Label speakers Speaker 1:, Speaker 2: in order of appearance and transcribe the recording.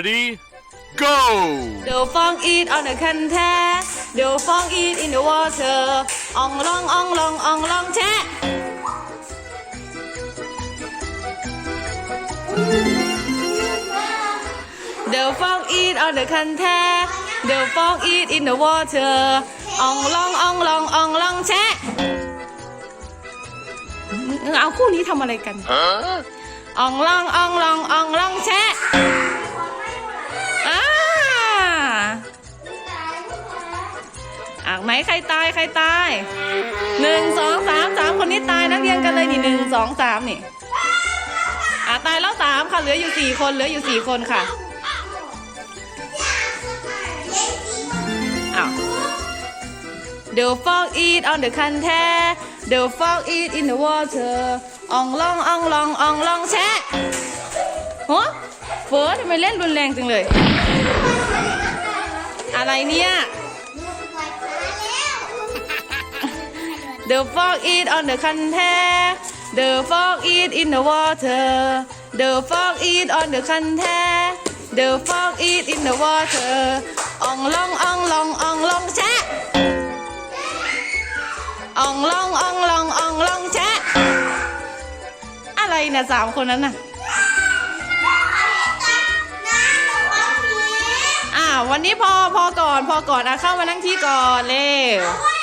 Speaker 1: Ready? Go!
Speaker 2: The frog eat on the container. The frog eat in the water. Ong long, ong long, ong long, แชะ The frog eat on the container. The frog eat in the water. Ong long, ong long, ong long, แชะเอาคู่นี้ทำอะไรกัน
Speaker 1: Huh?
Speaker 2: อองลองอองลองอองลองแชะ อะไหมใครตายใครตายหนึ่งสองสามสามคนนี้ตายนักเรียนกันเลยนี่หนึ่งสองสามนี่อะตายแล้วสามค่ะ เหลืออยู่สี่คน เหลืออยู่สี่คนค่ะอ้าว The frog eat on the container. The frog eat in the water. อองลองอองลองอองลองแชะฮะเฟิร์สทำไมเล่นรุนแรงจังเลย อะไรเนี่ย The frog eat on the container. The frog eat in the water. The frog eat on the container. The frog eat in the water. อองลองอองลองอองลองแชะอองลองอองลองอองลองแชะอะไรนะสามคนนั้นน่ะอ่าวันนี้พอพอก่อนพอก่อนอะเข้ามานั่งที่ก่อนเร็ว